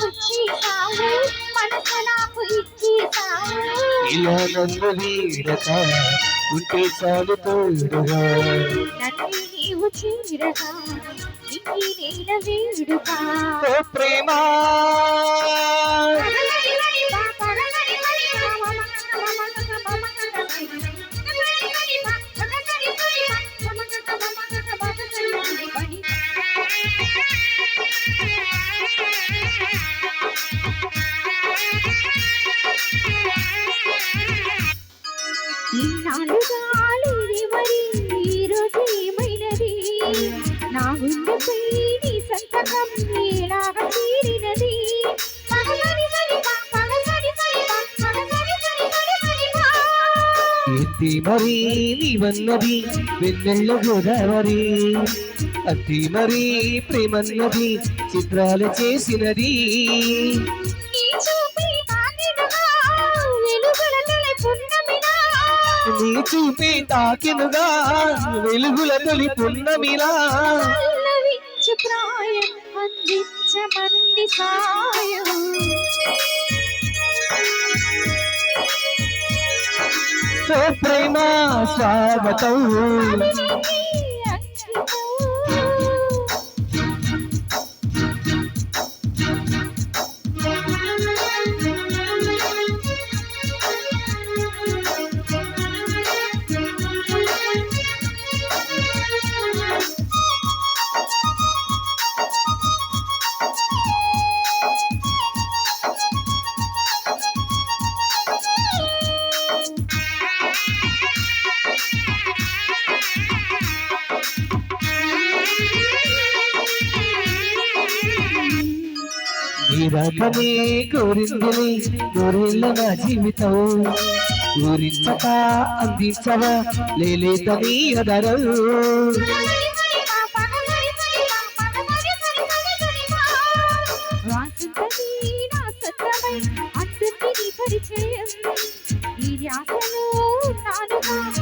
వచ్చేసావు మనసు నాకు ఇచ్చేసావు. ఇలా నన్ను వీడక ఉంటే చాలు తోడుగా. నన్ను నీవు చీరగా నింగి నేల వేడుగా. ఓ ప్రేమ. నా గుండెపై నీ సంతకం ఎలాగా తీరినది మరి నీవన్నది వెన్నెల్ల గోదావరి. అతి మరి ప్రేమన్నది చిత్రాలు చేసినది. నీ చూపే తాకినుగా వెలుగుల తొలి పున్నమిలా. ప్రాయం అందించమంది సాయం ప్రేమ స్వాగతం ఈ రాకనే కోరిందిని నూరేళ్ళ నా జీవితం. ఊరించక అందించవా లేలేదని అదరం. జేగంటే మోగెనుగా శుభమస్తను దీవెనగా